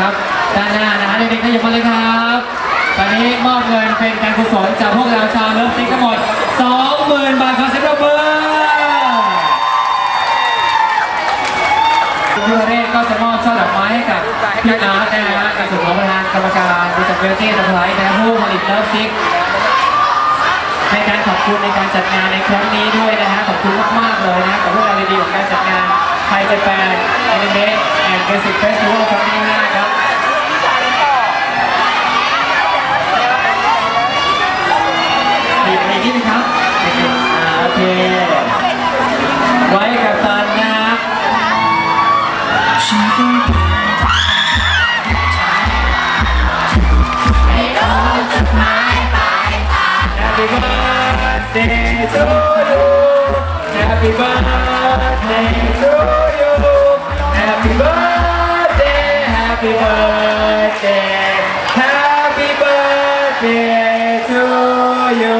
ครับ ด้านหน้านะฮะเด็กๆขยับมาเลยครับ ตอนนี้มอบเงินเป็นการกุศลจากพวกเราชาวเลิฟซิกทั้งหมด 20,000 บาทขอเสียงปรบมือยูเรศก็จะมอบช่อดอกไม้ให้กับพี่อาร์ตนะฮะในส่วนของประธานกรรมการบริษัทเวลตี้นำไลท์นะผู้ผลิตเลิฟซิกในการขอบคุณในการจัดงานในครั้งนี้ด้วยนะฮะขอบคุณมากๆเลยนะกับเรื่องราดีๆของการจัดงานไทยเจแปนแอนิเมะแอนด์เบสิกเฟสติวัลครั้งที่5ครับ birthday to you. Happy birthday to you. Happy birthday, happy birthday, happy birthday to you.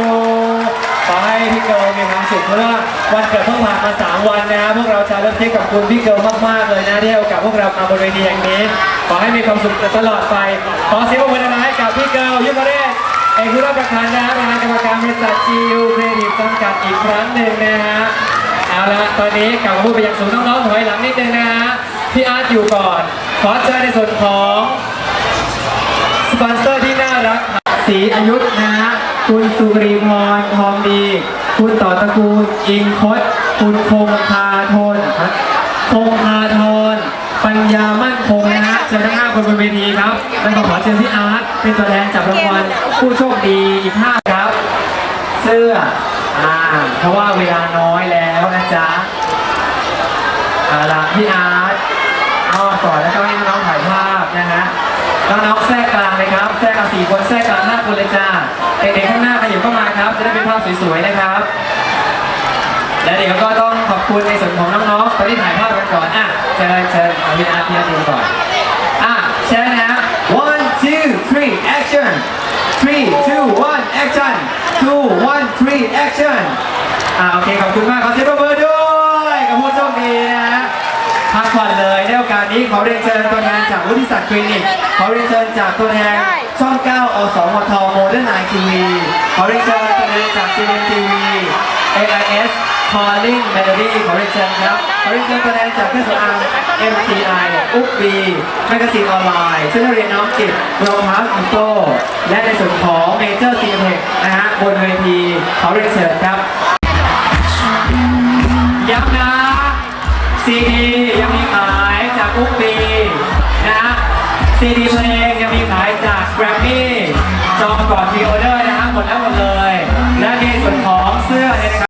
ขอให้พี่เกิร์ลมีความสุขเพราะว่าวันเกิดเพิ่งผ่านมา 3 วันนะพวกเราชาวเลิฟเทคกับคุณพี่เกิร์ลมาก ๆ เลยนะที่ให้โอกาสพวกเรามาบนเวทีแห่างนี้ ขอให้มีความสุขตลอดไป ขอเสียงปรบมือดังๆให้กับพี่เกิร์ลยุพเรศ เอกผู้รับประทานนะฮะประธานกรรมการบริษัท GU Creative จำกัดอีกครั้งหนึ่งนะฮะเอาละตอนนี้กลับมาพูดไปยังสูงน้องๆถอยหลังนิดนึงนะฮะพี่อาร์ตอยู่ก่อน ขอเชิญในส่วนของสปอนเซอร์ที่น่ารักศรีอายุนะฮะคุณสุรีพรทองดี คุณต่อตระกูลอิงคดคุณคงคาทนคงคา ปัญญามั่นคงนะฮะเชิญทั้งห้าคนบนเวทีครับ แล้วก็ขอเชิญพี่อาร์ตเป็นตัวแทนจับรางวัลผู้โชคดีอีกห้าครับ เสื้ออ่าเพราะว่าเวลาน้อยแล้วนะจ๊ะเอาล่ะพี่อาร์ตเอาก่อนแล้วก็ให้น้องๆถ่ายภาพนะฮะน้องๆแทรกกลางเลยครับแทรกเอางสี่คนแทรกกลางห้าคนเลยจ้าเด็กๆข้างหน้าขยับเข้ามาครับ จะได้เป็นภาพสวยๆนะครับ และเดี๋ยวก็ต้องขอบคุณในส ก่อนอะเชิญเชิญเอาพี่อาร์ตพี่อาร์ตดูก่อนอะเชิญนะฮะ one two three action three two one action two one three action อะโอเคขอบคุณมากขอเสียงปรบมือด้วยกับผู้โชคดีนะฮะพักผ่อนเลยในโอกาสนี้ขอเรียนเชิญตัวแทนจากวุฒิศักดิ์คลินิกขอเรียนเชิญจากตัวแทนช่อง 9 อสมทโมเดิร์นไนทีวีขอเรียนเชิญตัวแทนจาก GMTV AIS Calling Melody ขอเรี AIS Calling Melody Correction ครับ Correction ตัวแทจากเครื่องสำอาง MTI อุ๊บบีแมกกาซีนออนไลน์ชุดนักเรียนน้องจิตรองเท้าอิโต้และในส่วนของ Major c m นะฮะบนเวทีเขาเรียนเชิญครับย้ำนะซีดียังมีขายจากอุ๊บบีนะฮะซีดีเพลงยังมีขายจากแกรมมี่จองก่อนพรีออเดอร์นะฮะหมดแล้วหมดเลย